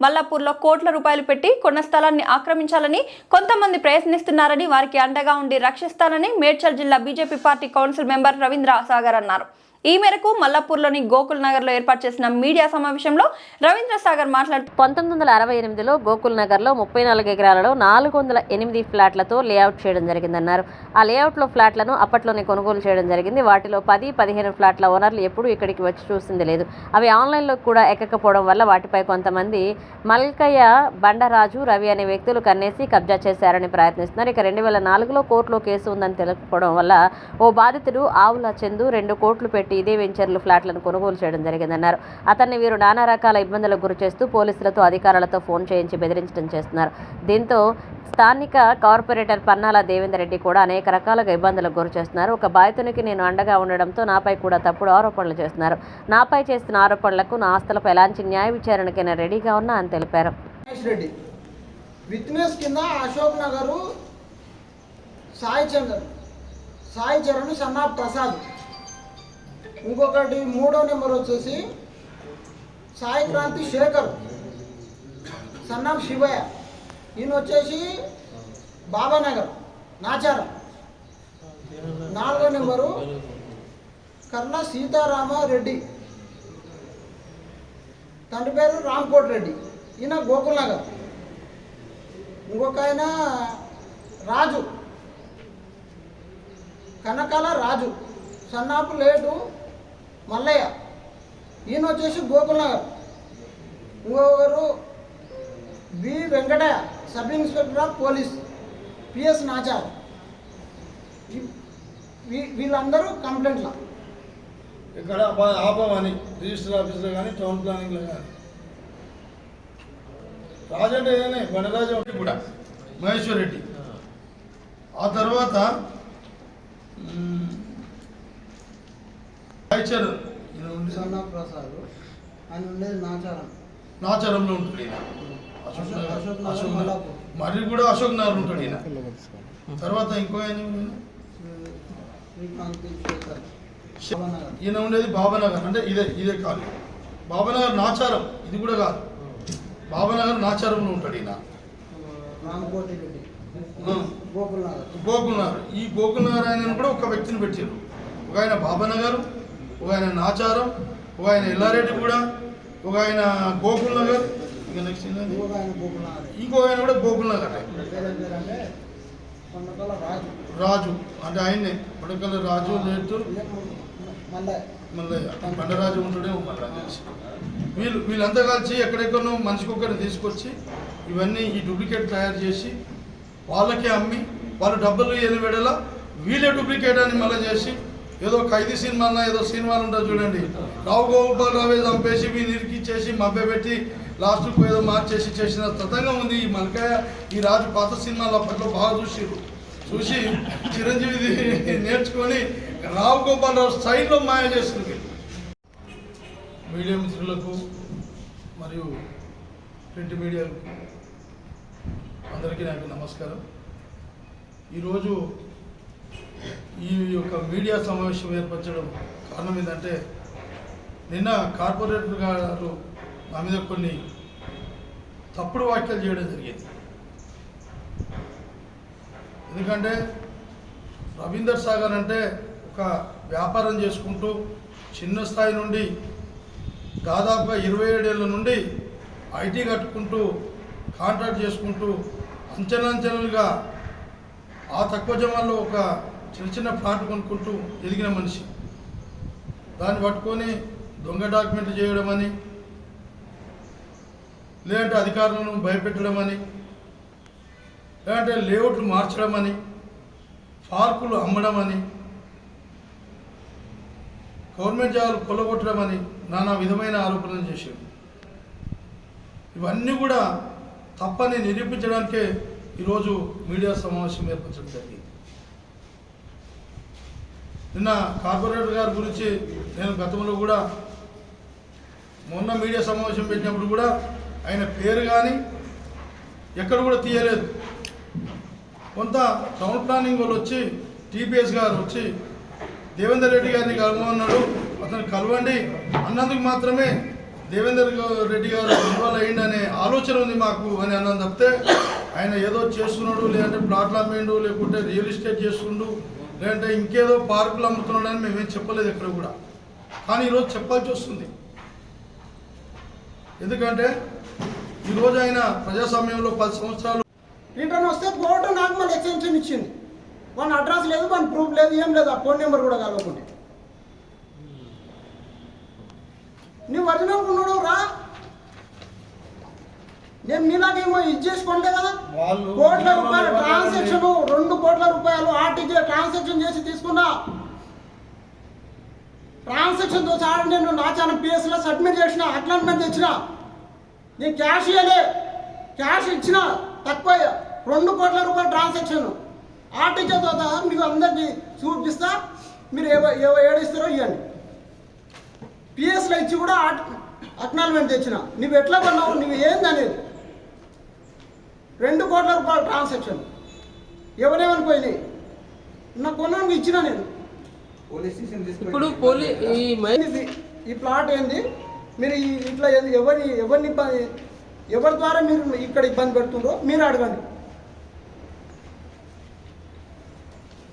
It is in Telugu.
మల్లాపూర్లో కోట్ల రూపాయలు పెట్టి కొన్న స్థలాన్ని ఆక్రమించాలని కొంతమంది ప్రయత్నిస్తున్నారని వారికి అండగా ఉండి రక్షిస్తానని మేడ్చల్ జిల్లా BJP party council member Ravindra Sagar అన్నారు. ఈ మేరకు మల్లాపూర్లోని గోకుల్ నగర్లో ఏర్పాటు చేసిన మీడియా సమావేశంలో రవీంద్ర సాగర్ మాట్లాడుతూ పంతొమ్మిది వందల అరవై ఎనిమిదిలో గోకుల్ నగర్లో ముప్పై నాలుగు ఎకరాలలో నాలుగు వందల ఎనిమిది ఫ్లాట్లతో లేఅవుట్ చేయడం జరిగిందన్నారు. ఆ లేఅవుట్లో ఫ్లాట్లను అప్పట్లోనే కొనుగోలు చేయడం జరిగింది. వాటిలో పది పదిహేను ఫ్లాట్ల ఓనర్లు ఎప్పుడూ ఇక్కడికి వచ్చి చూసింది లేదు. అవి ఆన్లైన్లో కూడా ఎక్కకపోవడం వల్ల వాటిపై కొంతమంది మల్కయ్య బండరాజు రవి అనే వ్యక్తులు కన్నేసి కబ్జా చేశారని ప్రయత్నిస్తున్నారు. ఇక రెండు వేల నాలుగులో కోర్టులో కేసు ఉందని తెలుసుకోవడం వల్ల ఓ బాధితుడు ఆవుల చందు రెండు కోట్లు పెట్టి ఇదే వెంచర్లు ఫ్లాట్లను కొనుగోలు చేయడం జరిగిందన్నారు. అతన్ని వీరు నానా రకాల ఇబ్బందులకు గురి చేస్తూ పోలీసులతో అధికారులతో ఫోన్ చేయించి బెదిరించడం చేస్తున్నారు. దీంతో స్థానిక కార్పొరేటర్ పన్నాల దేవేందర్ రెడ్డి కూడా అనేక రకాలుగా ఇబ్బందులకు గురి చేస్తున్నారు. ఒక బాధితునికి నేను అండగా ఉండడంతో నాపై కూడా తప్పుడు ఆరోపణలు చేస్తున్నారు. నాపై చేస్తున్న ఆరోపణలకు నా ఆస్తులపై ఎలాంటి న్యాయ విచారణకైనా రెడీగా ఉన్నా అని తెలిపారు. విట్నెస్ కింద అశోక్ నగరు సాయి చందర్ సాయి చరణ్ సన్నా ప్రసాద్. ఇంకొకటి మూడో నెంబర్ వచ్చేసి సాయి క్రాంతి శేఖర్. సన్నా శివయ్య. ఈయన వచ్చేసి బాబానగర్ నాచారం. నాలుగో నెంబరు కర్ణ సీతారామ రెడ్డి. తండ్రి పేరు రామ్కోట్ రెడ్డి. ఈయన గోకుల్ నగర్. ఇంకొక ఆయన రాజు. కనకాల రాజు. సన్నాపు లేటు మల్లయ్య. ఈయన వచ్చేసి గోకుల్ నగర్ ఇంకొకరు B. Venkataiah sub inspector of police PS Nachar. We- వీళ్ళందరూ కంప్లైంట్ల. ఇక్కడ ఆపమని రిజిస్టర్ ఆఫీస్లో కానీ టౌన్ ప్లానింగ్లో కానీ రాజంటే ఏదైనా బండరాజు ఒకటి కూడా మహేశ్వర్ రెడ్డి. ఆ తర్వాత రాయచర్ ప్రసాద్ ఆయన ఉండేది నాచారం. నాచారంలో ఉంటాడు ఈయన. అశోక్. మరి కూడా అశోక్ నగర్ ఉంటాడు ఈయన. తర్వాత ఇంకో ఆయన ఈయన? ఉండేది బాబానగర్. అంటే ఇదే ఇదే కాదు. బాబానగర్ నాచారం. ఇది కూడా కాదు. బాబానగర్ నాచారంలో ఉంటాడు ఈయన. గోకుల్నగర్ ఈ గోకుల్నగర్ ఆయన కూడా ఒక వ్యక్తిని పెట్టారు ఒక ఆయన బాబానగర్ ఒక ఆయన నాచారం ఒక ఆయన ఎల్లారెడ్డి కూడా ఒక ఆయన గోకుల్ నగర్. ఇంకా నెక్స్ట్ ఇంకొక ఆయన కూడా గోకుల్ నగర్. రాజు. అంటే ఆయన్నే పడకల రాజు మళ్ళీ మల్లయ్య. బండరాజు ఉంటాడే మల్లయ్య వీళ్ళు వీళ్ళంతా కలిసి ఎక్కడెక్కడో మనిషికి ఒకరిని తీసుకొచ్చి ఇవన్నీ ఈ డూప్లికేట్ తయారు చేసి వాళ్ళకే అమ్మి వాళ్ళు డబ్బులు ఏది వెడలా వీళ్ళే డూప్లికేట్ అని మళ్ళీ చేసి ఏదో ఖైదీ సినిమా ఏదో సినిమాలు ఉంటుంది చూడండి. రావు గోపాల్ రావు ఏదో మీ వీళ్ళు ఇరికిచ్చేసి మభ్యపెట్టి లాస్ట్కు ఏదో మార్చేసి చేసిన తతంగా ఉంది ఈ మలకాయ ఈ రాజు పాత సినిమాలు అప్పట్లో బాగా చూసిరు చూసి చిరంజీవి నేర్చుకొని రావు గోపాలరావు స్టైల్లో మాయ చేస్తుంది. మీడియా మిత్రులకు మరియు ప్రింట్ మీడియాకు అందరికీ నాకు నమస్కారం. ఈరోజు ఈ యొక్క మీడియా సమావేశం ఏర్పరచడం కారణం ఏంటంటే నిన్న కార్పొరేటర్ గారు నా మీద కొన్ని తప్పుడు వ్యాఖ్యలు చేయడం జరిగింది. ఎందుకంటే రవీందర్ సాగర్ అంటే ఒక వ్యాపారం చేసుకుంటూ చిన్న స్థాయి నుండి దాదాపుగా ఇరవై ఏడేళ్ళ నుండి ఐటీ కట్టుకుంటూ కాంట్రాక్ట్ చేసుకుంటూ అంచనా అంచనలుగా ఆ తక్కువ జమాల్లో ఒక చిన్న చిన్న ఫ్లాట్ కొనుక్కుంటూ ఎదిగిన మనిషి. దాన్ని పట్టుకొని దొంగ డాక్యుమెంట్లు చేయడం అని లేదంటే అధికారులను భయపెట్టడం అని లేదంటే లేఅవుట్లు మార్చడం అని పార్కులు అమ్మడం అని గవర్నమెంట్ జాగాలు కొల్లగొట్టడం అని నానా విధమైన ఆరోపణలు చేశాడు ఇవన్నీ కూడా తప్పని నిరూపించడానికే ఈరోజు మీడియా సమావేశం ఏర్పరచడం జరిగింది. నిన్న కార్పొరేటర్ గారి గురించి నేను గతంలో కూడా మొన్న మీడియా సమావేశం పెట్టినప్పుడు కూడా ఆయన పేరు కానీ ఎక్కడ కూడా తీయలేదు. కొంత టౌన్ ప్లానింగ్ వాళ్ళు వచ్చి టీపీఎస్ గారు వచ్చి దేవేందర్ రెడ్డి గారిని కలవన్నాడు అతను కలవండి అన్నందుకు మాత్రమే దేవేందర్ రెడ్డి గారు ఇన్వాల్వ్ అయ్యిండు అనే ఆలోచన ఉంది మాకు అని అన్నం తప్పితే ఆయన ఏదో చేస్తున్నాడు లేదంటే ప్లాట్లు అమ్మిండు లేకుంటే రియల్ ఎస్టేట్ చేస్తుండు లేదంటే ఇంకేదో పార్కులు అమ్ముతున్నాడు అని మేమేం చెప్పలేదు ఎక్కడ కూడా. కానీ ఈరోజు చెప్పాల్సి వస్తుంది. ఎందుకంటే ఈరోజు ఆయన ప్రజాస్వామ్యంలో పది సంవత్సరాలు రిటర్న్ వస్తే కోర్టు నాకు మన ఎక్స్టెన్షన్ ఇచ్చింది. మన అడ్రస్ లేదు మన ప్రూఫ్ లేదు ఏం లేదు ఆ ఫోన్ నెంబర్ కూడా కలవకుంటే. నువ్వు ఒరిజినల్ ఉన్నాడు రా. నేను మీలాగేమో ఇది చేసుకోండి కదా? కోట్ల రూపాయల ట్రాన్సాక్షన్ రెండు కోట్ల రూపాయలు ఆర్టీజీ ట్రాన్సాక్షన్ చేసి తీసుకున్నా. ట్రాన్సాక్షన్తో నేను నా చాలా పిఎస్లో సబ్మిట్ చేసిన అక్లాన్మెంట్ తెచ్చిన. నేను క్యాష్ ఇవ్వలే క్యాష్ ఇచ్చిన తక్కువ రెండు కోట్ల రూపాయల ట్రాన్సాక్షన్ ఆర్టీజీతో సహా మీకు అందరికీ చూపిస్తా. మీరు ఏవో ఏవో ఏడిస్తారో ఇవ్వండి పిఎస్లో ఇచ్చి కూడా అక్నాల్మెంట్ తెచ్చిన. నువ్వు ఎట్లా కొన్నావు నువ్వు ఏంది అనేది. రెండు కోట్ల రూపాయల ట్రాన్సాక్షన్ ఎవరేమనుకోయినాయి నా కొన్నాను ఇచ్చిన నేను. ఇప్పుడు పోలీ ఈ ప్లాట్ ఏంది? మీరు ఈ ఇట్లా ఏంది? ఎవరి ఎవరిని ఇబ్బంది ఎవరి ద్వారా మీరు ఇక్కడ ఇబ్బంది పెడుతుండ్రో మీరు అడగండి.